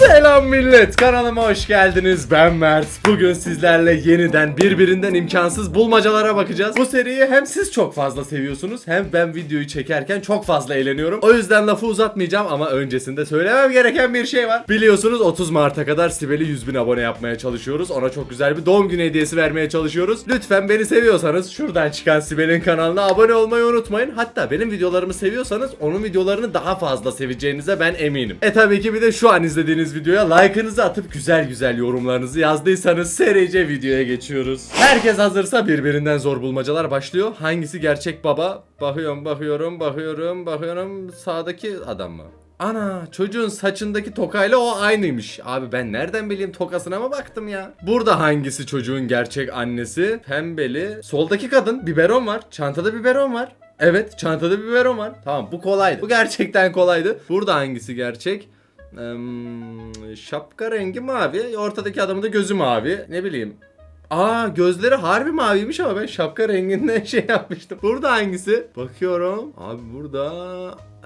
Selam millet kanalıma hoş geldiniz. Ben Mert. Bugün sizlerle yeniden birbirinden imkansız bulmacalara bakacağız. Bu seriyi hem siz çok fazla seviyorsunuz hem ben videoyu çekerken çok fazla eğleniyorum. O yüzden lafı uzatmayacağım ama öncesinde söylemem gereken bir şey var. Biliyorsunuz 30 Mart'a kadar Sibel'i 100 bin abone yapmaya çalışıyoruz. Ona çok güzel bir doğum günü hediyesi vermeye çalışıyoruz. Lütfen beni seviyorsanız şuradan çıkan Sibel'in kanalına abone olmayı unutmayın. Hatta benim videolarımı seviyorsanız onun videolarını daha fazla seveceğinize ben eminim. E tabii ki bir de şu an izlediğiniz videoya like'ınızı atıp güzel güzel yorumlarınızı yazdıysanız serice videoya geçiyoruz. Herkes hazırsa birbirinden zor bulmacalar başlıyor. Hangisi gerçek baba? Bakıyorum, bakıyorum, bakıyorum, bakıyorum. Sağdaki adam mı? Ana çocuğun saçındaki tokayla o aynıymış. Abi ben nereden bileyim tokasına mı baktım ya? Burada hangisi çocuğun gerçek annesi? Pembeli. Soldaki kadın biberon var. Çantada biberon var. Evet çantada biberon var. Tamam bu kolaydı. Bu gerçekten kolaydı. Burada hangisi gerçek? Şapka rengi mavi. Ortadaki adamın da gözü mavi. Ne bileyim. Aa gözleri harbi maviymiş ama ben şapka renginden şey yapmıştım. Burada hangisi? Bakıyorum. Abi burada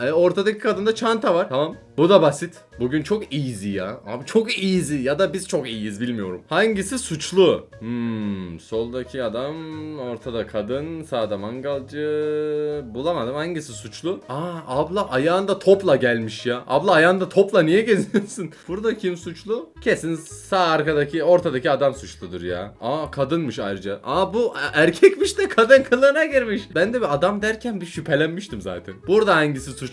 e, ortadaki kadında çanta var. Tamam. Bu da basit. Bugün çok easy ya. Abi çok easy ya da biz çok iyiyiz bilmiyorum. Hangisi suçlu? Hmm, soldaki adam, ortada kadın, sağda mangalcı. Bulamadım. Hangisi suçlu? Aa, abla ayağında topla gelmiş ya. Abla ayağında topla niye geziyorsun? Burada kim suçlu? Kesin sağ arkadaki, ortadaki adam suçludur ya. Aa, kadınmış ayrıca. Aa, bu erkekmiş de kadın kılığına girmiş. Ben de bir adam derken bir şüphelenmiştim zaten. Burada hangisi suçlu?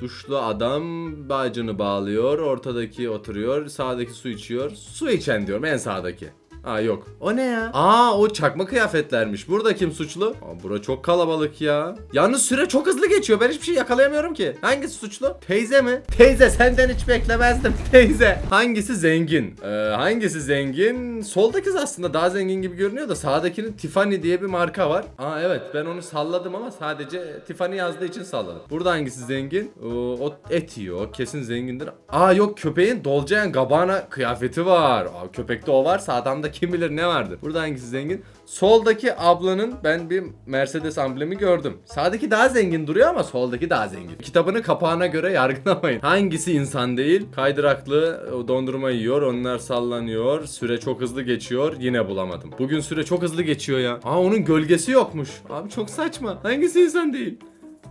Duşlu adam bağcını bağlıyor. Ortadaki oturuyor. Sağdaki su içiyor. Su içen diyorum en sağdaki. Aa yok. O ne ya? Aa o çakma kıyafetlermiş. Burada kim suçlu? Aa bura çok kalabalık ya. Yalnız süre çok hızlı geçiyor. Ben hiçbir şey yakalayamıyorum ki. Hangisi suçlu? Teyze mi? Teyze senden hiç beklemezdim. Teyze. Hangisi zengin? Ee, hangisi zengin? Soldaki kız aslında daha zengin gibi görünüyor da sağdakinin Tiffany diye bir marka var. Aa evet ben onu salladım ama sadece Tiffany yazdığı için salladım. Burada hangisi zengin? O, o et yiyor. O kesin zengindir. Aa yok köpeğin Dolce Gabbana kıyafeti var. Aa, köpekte o varsa adamda kim bilir ne vardı. Burada hangisi zengin? Soldaki ablanın ben bir Mercedes amblemi gördüm. Sağdaki daha zengin duruyor ama soldaki daha zengin. Kitabını kapağına göre yargılamayın. Hangisi insan değil? Kaydıraklı dondurma yiyor. Onlar sallanıyor. Süre çok hızlı geçiyor. Yine bulamadım. Bugün süre çok hızlı geçiyor ya. Aa onun gölgesi yokmuş. Abi çok saçma. Hangisi insan değil?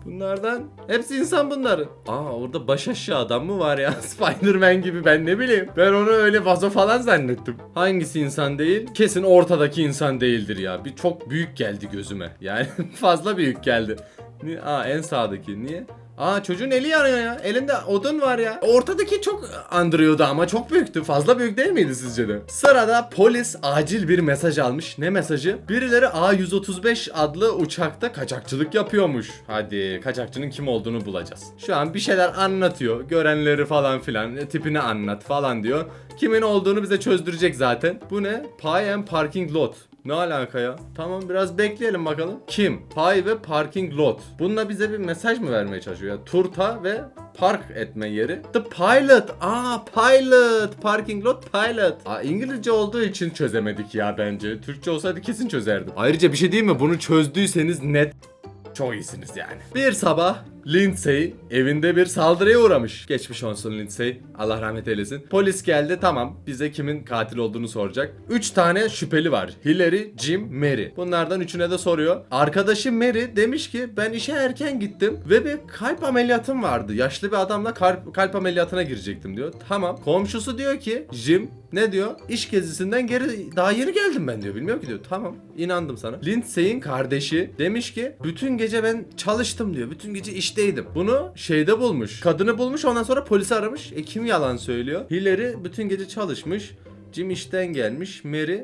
Bunlardan hepsi insan bunların. Aa orada baş aşağı adam mı var ya? Spider-Man gibi ben ne bileyim. Ben onu öyle vazo falan zannettim. Hangisi insan değil? Kesin ortadaki insan değildir ya. Bir çok büyük geldi gözüme. Yani fazla büyük geldi. Aa en sağdaki. Niye? Aa çocuğun eli yanıyor ya. Elinde odun var ya. Ortadaki çok andırıyordu ama çok büyüktü. Fazla büyük değil miydi sizce de? Sırada polis acil bir mesaj almış. Ne mesajı? Birileri A135 adlı uçakta kaçakçılık yapıyormuş. Hadi kaçakçının kim olduğunu bulacağız. Şu an bir şeyler anlatıyor. Görenleri falan filan. e, Tipini anlat falan diyor. Kimin olduğunu bize çözdürecek zaten. Bu ne? Pie and Parking Lot. Ne alaka ya? Tamam biraz bekleyelim bakalım. Kim? Pay ve parking lot. Bununla bize bir mesaj mı vermeye çalışıyor? Ya, turta ve park etme yeri. The pilot. Aa pilot. Parking lot pilot. Aa İngilizce olduğu için çözemedik ya bence. Türkçe olsaydı kesin çözerdim. Ayrıca bir şey değil mi? Bunu çözdüyseniz net çok iyisiniz yani. Bir sabah Lindsay evinde bir saldırıya uğramış. Geçmiş olsun Lindsay. Allah rahmet eylesin. Polis geldi tamam bize kimin katil olduğunu soracak. 3 tane şüpheli var. Hillary, Jim, Mary. Bunlardan üçüne de soruyor. Arkadaşı Mary demiş ki ben işe erken gittim ve bir kalp ameliyatım vardı. Yaşlı bir adamla kalp, kalp ameliyatına girecektim diyor. Tamam. Komşusu diyor ki Jim ne diyor? İş gezisinden geri daha yeni geldim ben diyor. Bilmiyorum ki diyor. Tamam. inandım sana. Lindsay'in kardeşi demiş ki bütün gece ben çalıştım diyor. Bütün gece işteydim. Bunu şeyde bulmuş. Kadını bulmuş ondan sonra polisi aramış. E kim yalan söylüyor? Hillary bütün gece çalışmış. Jim işten gelmiş. Mary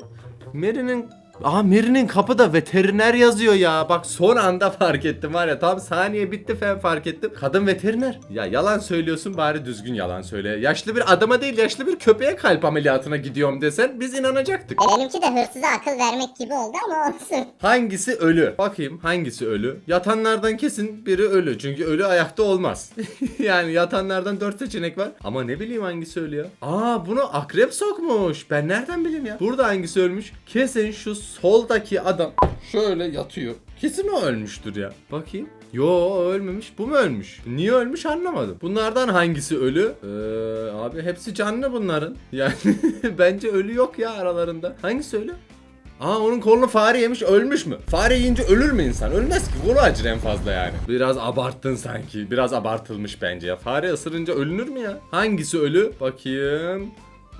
Mary'nin Aa Mary'nin kapıda veteriner yazıyor ya. Bak son anda fark ettim var ya. Tam saniye bitti falan fark ettim. Kadın veteriner. Ya yalan söylüyorsun bari düzgün yalan söyle. Yaşlı bir adama değil yaşlı bir köpeğe kalp ameliyatına gidiyorum desen biz inanacaktık. Benimki de hırsıza akıl vermek gibi oldu ama olsun. Hangisi ölü? Bakayım hangisi ölü? Yatanlardan kesin biri ölü. Çünkü ölü ayakta olmaz. yani yatanlardan 4 seçenek var. Ama ne bileyim hangisi ölü ya? Aa bunu akrep sokmuş. Ben nereden bileyim ya? Burada hangisi ölmüş? Kesin şu soldaki adam şöyle yatıyor. Kesin o ölmüştür ya. Bakayım. Yo ölmemiş. Bu mu ölmüş? Niye ölmüş anlamadım. Bunlardan hangisi ölü? Ee, abi hepsi canlı bunların. Yani bence ölü yok ya aralarında. Hangisi ölü? Aa onun kolunu fare yemiş ölmüş mü? Fare yiyince ölür mü insan? Ölmez ki kolu acır en fazla yani. Biraz abarttın sanki. Biraz abartılmış bence ya. Fare ısırınca ölünür mü ya? Hangisi ölü? Bakayım.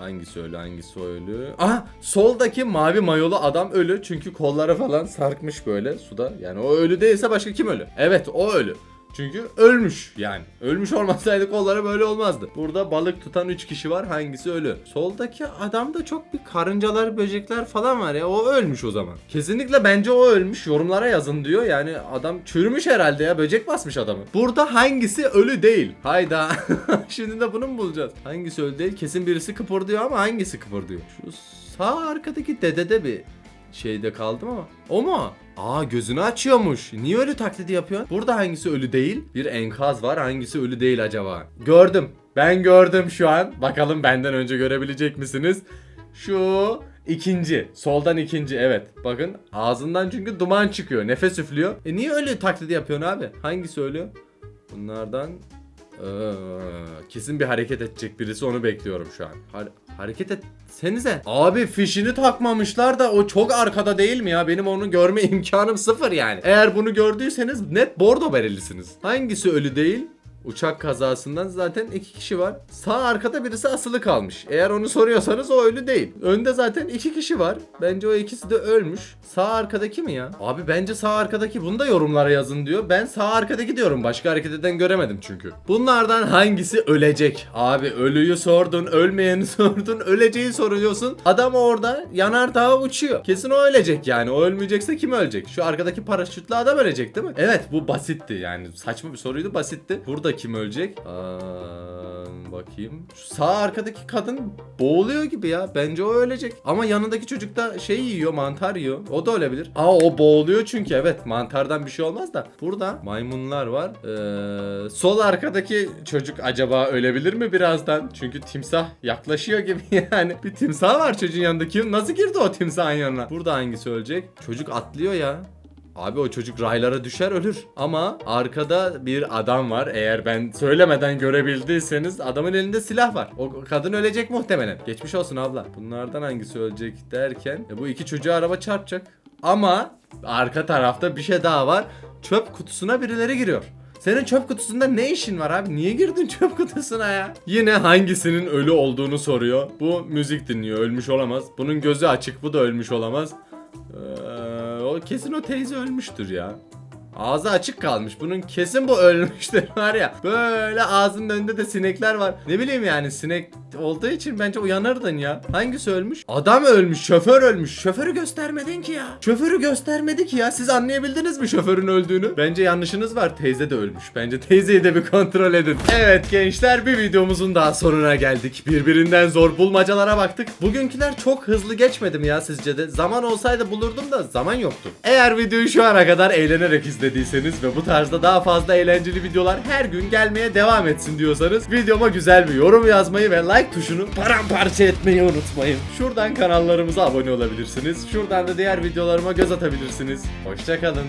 Hangisi ölü hangisi ölü? Aha soldaki mavi mayolu adam ölü çünkü kolları falan sarkmış böyle suda. Yani o ölü değilse başka kim ölü? Evet o ölü. Çünkü ölmüş yani. Ölmüş olmasaydı kolları böyle olmazdı. Burada balık tutan 3 kişi var. Hangisi ölü? Soldaki adamda çok bir karıncalar, böcekler falan var ya. O ölmüş o zaman. Kesinlikle bence o ölmüş. Yorumlara yazın diyor. Yani adam çürümüş herhalde ya. Böcek basmış adamı. Burada hangisi ölü değil? Hayda. Şimdi de bunu mu bulacağız? Hangisi ölü değil? Kesin birisi kıpırdıyor ama hangisi kıpırdıyor? Şu sağ arkadaki dedede bir şeyde kaldım ama. O mu? Aa gözünü açıyormuş. Niye ölü taklidi yapıyor? Burada hangisi ölü değil? Bir enkaz var. Hangisi ölü değil acaba? Gördüm. Ben gördüm şu an. Bakalım benden önce görebilecek misiniz? Şu ikinci. Soldan ikinci evet. Bakın ağzından çünkü duman çıkıyor. Nefes üflüyor. E niye ölü taklidi yapıyorsun abi? Hangisi ölü? Bunlardan ee, kesin bir hareket edecek birisi onu bekliyorum şu an. Har- hareket etsenize. Abi fişini takmamışlar da o çok arkada değil mi ya? Benim onu görme imkanım sıfır yani. Eğer bunu gördüyseniz net bordo berilisiniz. Hangisi ölü değil? Uçak kazasından zaten iki kişi var. Sağ arkada birisi asılı kalmış. Eğer onu soruyorsanız o ölü değil. Önde zaten iki kişi var. Bence o ikisi de ölmüş. Sağ arkadaki mi ya? Abi bence sağ arkadaki. Bunu da yorumlara yazın diyor. Ben sağ arkadaki diyorum. Başka hareket eden göremedim çünkü. Bunlardan hangisi ölecek? Abi ölüyü sordun, ölmeyeni sordun, öleceği soruyorsun. Adam orada yanardağa uçuyor. Kesin o ölecek yani. O ölmeyecekse kim ölecek? Şu arkadaki paraşütlü adam ölecek değil mi? Evet bu basitti yani. Saçma bir soruydu basitti. Burada kim ölecek? Aa, bakayım. Şu sağ arkadaki kadın boğuluyor gibi ya. Bence o ölecek. Ama yanındaki çocuk da şey yiyor, mantar yiyor. O da ölebilir. Aa o boğuluyor çünkü evet. Mantardan bir şey olmaz da. Burada maymunlar var. Ee, sol arkadaki çocuk acaba ölebilir mi birazdan? Çünkü timsah yaklaşıyor gibi yani. Bir timsah var çocuğun yanında. Kim nasıl girdi o timsahın yanına? Burada hangisi ölecek? Çocuk atlıyor ya. Abi o çocuk raylara düşer ölür. Ama arkada bir adam var. Eğer ben söylemeden görebildiyseniz adamın elinde silah var. O kadın ölecek muhtemelen. Geçmiş olsun abla. Bunlardan hangisi ölecek derken e, bu iki çocuğa araba çarpacak. Ama arka tarafta bir şey daha var. Çöp kutusuna birileri giriyor. Senin çöp kutusunda ne işin var abi? Niye girdin çöp kutusuna ya? Yine hangisinin ölü olduğunu soruyor. Bu müzik dinliyor. Ölmüş olamaz. Bunun gözü açık. Bu da ölmüş olamaz. O kesin o teyze ölmüştür ya. Ağzı açık kalmış. Bunun kesin bu ölmüştür var ya. Böyle ağzının önünde de sinekler var. Ne bileyim yani sinek olduğu için bence uyanırdın ya. Hangisi ölmüş? Adam ölmüş, şoför ölmüş. Şoförü göstermedin ki ya. Şoförü göstermedi ki ya. Siz anlayabildiniz mi şoförün öldüğünü? Bence yanlışınız var. Teyze de ölmüş. Bence teyzeyi de bir kontrol edin. Evet gençler bir videomuzun daha sonuna geldik. Birbirinden zor bulmacalara baktık. Bugünküler çok hızlı geçmedi mi ya sizce de? Zaman olsaydı bulurdum da zaman yoktu. Eğer videoyu şu ana kadar eğlenerek izlediyseniz ve bu tarzda daha fazla eğlenceli videolar her gün gelmeye devam etsin diyorsanız videoma güzel bir yorum yazmayı ve like tuşunu paramparça etmeyi unutmayın. Şuradan kanallarımıza abone olabilirsiniz. Şuradan da diğer videolarıma göz atabilirsiniz. Hoşçakalın.